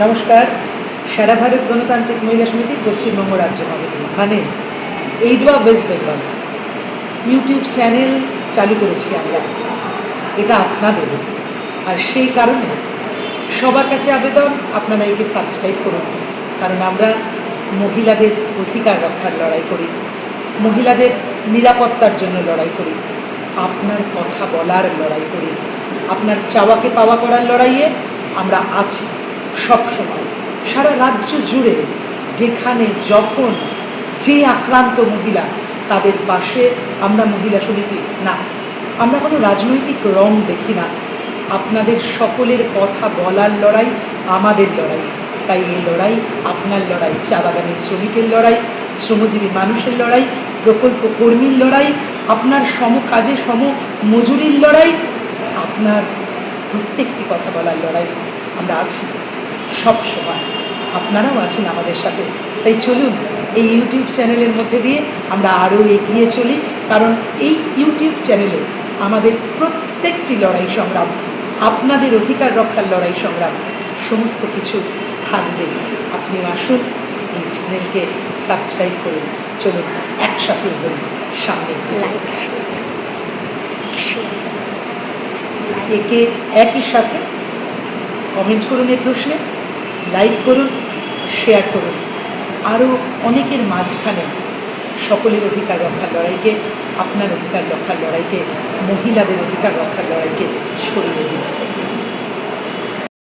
নমস্কার। সারা ভারত গণতান্ত্রিক মহিলা সমিতি পশ্চিমবঙ্গ রাজ্য কমিটি। মানে এইডবা ওয়েস্ট বেঙ্গল। ইউটিউব চ্যানেল চালু করেছি আমরা। এটা আপনাদের। আর সেই কারণে সবার কাছে আবেদন, আপনারা একে সাবস্ক্রাইব করুন। কারণ আমরা মহিলাদের অধিকার রক্ষার লড়াই করি। মহিলাদের নিরাপত্তার জন্য লড়াই করি। আপনার কথা বলার লড়াই করি। আপনার চাওয়াকে পাওয়া করার লড়াইয়ে আমরা আছি। সব সময়। সারা রাজ্য জুড়ে যেখানে যখন যে আক্রান্ত মহিলা, তাদের পাশে আমরা মহিলা সমিতি না। আমরা কোনো রাজনৈতিক রং দেখি না। আপনাদের সকলের কথা বলার লড়াই আমাদের লড়াই। তাই এই লড়াই আপনার লড়াই, চা বাগানের শ্রমিকের লড়াই, শ্রমজীবী মানুষের লড়াই, প্রকল্প কর্মীর লড়াই, আপনার সম কাজে সম মজুরির লড়াই, আপনার প্রত্যেকটি কথা বলার লড়াই আমরা আছি। সব সময়। আপনারাও আছেন আমাদের সাথে। তাই চলুন এই ইউটিউব চ্যানেলের মধ্যে দিয়ে আমরা আরও এগিয়ে চলি। কারণ এই ইউটিউব চ্যানেলে আমাদের প্রত্যেকটি লড়াই সংগ্রাম আপনাদের অধিকার রক্ষার লড়াই সংগ্রাম সমস্ত কিছু থাকবে। আপনি আসুন এই চ্যানেলকে সাবস্ক্রাইব করুন। চলুন একসাথে হন সামনে একে একই সাথে কমেন্ট করুন এই প্রশ্নে। লাইক করুন, শেয়ার করুন। আরও অনেকের মাঝখানে সকলের অধিকার রক্ষার লড়াইকে, আপনার অধিকার রক্ষার লড়াইকে, মহিলাদের অধিকার রক্ষার লড়াইকে ছড়িয়ে দিন।